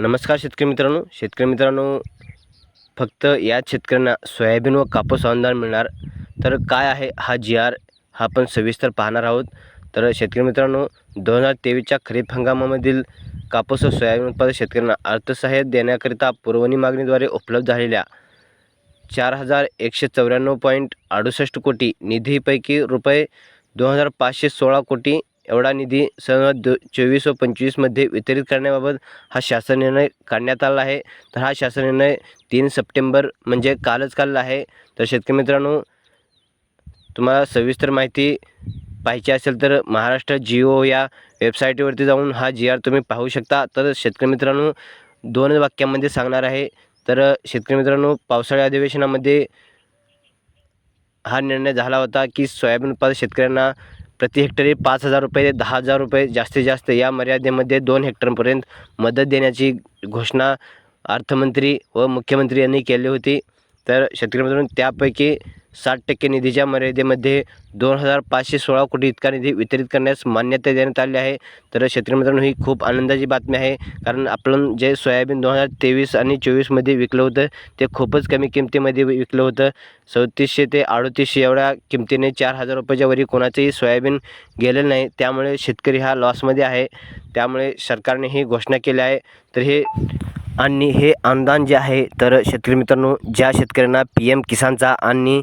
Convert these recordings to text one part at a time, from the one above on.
नमस्कार शेतकरी मित्रांनो. शेतकरी मित्रांनो फक्त याच शेतकऱ्यांना सोयाबीन व कापूस अनुदान मिळणार. तर काय आहे हा जी आर हा आपण सविस्तर पाहणार आहोत. तर शेतकरी मित्रांनो दोन हजार तेवीसच्या खरीप हंगामामधील कापूस व सोयाबीन उत्पादक शेतकऱ्यांना अर्थसहाय्य देण्याकरिता पुरवणी मागणीद्वारे उपलब्ध झालेल्या चार हजार एकशे चौऱ्याण्णव पॉईंट अडुसष्ट कोटी निधीपैकी रुपये दोन हजार पाचशे सोळा कोटी एवढा निधी सन दो चोवीस व पंचवीसमध्ये वितरित करण्याबाबत हा शासन निर्णय काढण्यात आला आहे. तर हा शासन निर्णय तीन सप्टेंबर म्हणजे कालच काढला आहे. तर शेतकरी मित्रांनो तुम्हाला सविस्तर माहिती पाहिजे असेल तर महाराष्ट्र जिओ या वेबसाईटवरती जाऊन हा जी आर तुम्ही पाहू शकता. तर शेतकरी मित्रांनो दोन वाक्यामध्ये सांगणार आहे. तर शेतकरी मित्रांनो पावसाळी अधिवेशनामध्ये हा निर्णय झाला होता की सोयाबीन उत्पादक शेतकऱ्यांना प्रति हेक्टरी पाच हजार रुपये ते दहा हजार रुपये जास्तीत जास्त या मर्यादेमध्ये दोन हेक्टरपर्यंत मदत देण्याची घोषणा अर्थमंत्री व मुख्यमंत्री यांनी केली होती. तर शेतकरी मित्रांनो त्यापैकी साठ टक्के निधीच्या मर्यादेमध्ये दोन हजार पाचशे सोळा कोटी इतका निधी वितरित करण्यास मान्यता देण्यात आली आहे. तर शेतकरी मित्रांनो ही खूप आनंदाची बातमी आहे. कारण आपण जे सोयाबीन दोन हजार तेवीस आणि चोवीसमध्ये विकलं होतं ते खूपच कमी किमतीमध्ये विकलं होतं. चौतीसशे ते अडतीसशे एवढ्या किमतीने चार हजार रुपयाच्या वरी कोणाचंही सोयाबीन गेलेलं नाही. त्यामुळे शेतकरी हा लॉसमध्ये आहे. त्यामुळे सरकारने ही घोषणा केली आहे. तर हे आणि हे अनुदान जे आहे तर शेतकरी मित्रांनो ज्या शेतकऱ्यांना पी एम किसानचा आणि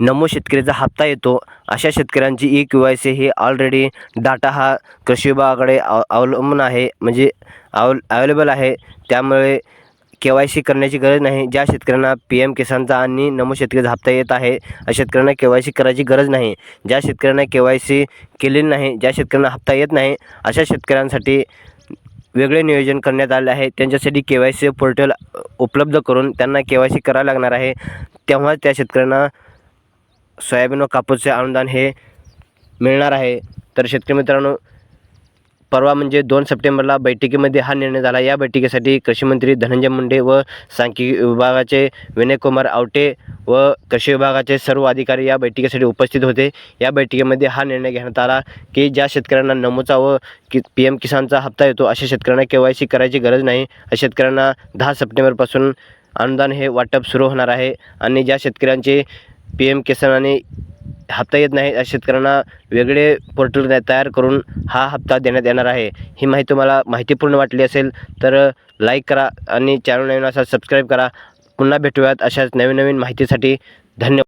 नमो शेतकऱ्याचा हप्ता येतो अशा शेतकऱ्यांची ई क्यू आय सी ही ऑलरेडी डाटा हा कृषी विभागाकडे अव अवलंबून आहे. म्हणजे अवल अवेलेबल आहे. त्यामुळे के वाय सी करण्याची गरज नाही. ज्या शेतकऱ्यांना पी एम किसानचा आणि नमो शेतकरीचा हप्ता येत आहे अशा शेतकऱ्यांना के वाय सी करायची गरज नाही. ज्या शेतकऱ्यांना के वाय सी केलेली नाही ज्या शेतकऱ्यांना हप्ता येत नाही अशा शेतकऱ्यांसाठी वेगळे नियोजन करण्यात आले आहे. त्यांच्यासाठी के वाय सी पोर्टल उपलब्ध करून त्यांना के वाय सी करावं लागणार आहे. तेव्हा त्या शेतकऱ्यांना सोयाबीन व कापूसचे अनुदान हे मिळणार आहे. तर शेतकरी मित्रांनो परवा म्हणजे दोन सप्टेंबरला बैठकीमध्ये हा निर्णय झाला. या बैठकीसाठी कृषीमंत्री धनंजय मुंडे व सांख्यिकी विभागाचे विनयकुमार आवटे व कृषी विभागाचे सर्व अधिकारी या बैठकीसाठी उपस्थित होते. या बैठकीमध्ये हा निर्णय घेण्यात आला की ज्या शेतकऱ्यांना नमोचा व कि पी एम किसानचा हप्ता येतो अशा शेतकऱ्यांना के वाय सी करायची गरज नाही. अशा शेतकऱ्यांना दहा सप्टेंबरपासून अनुदान हे वाटप सुरू होणार आहे आणि ज्या शेतकऱ्यांचे पी एम किसान आणि हप्ता येत नाही अशा शेतकऱ्यांना वेगळे पोर्टल तयार करून हा हप्ता देण्यात येणार आहे. ही माहिती तुम्हाला माहितीपूर्ण वाटली असेल तर लाईक करा आणि चॅनल नवीन असा सबस्क्राईब करा. पुन्हा भेटूयात अशाच नवीन नवीन माहितीसाठी धन्यवाद.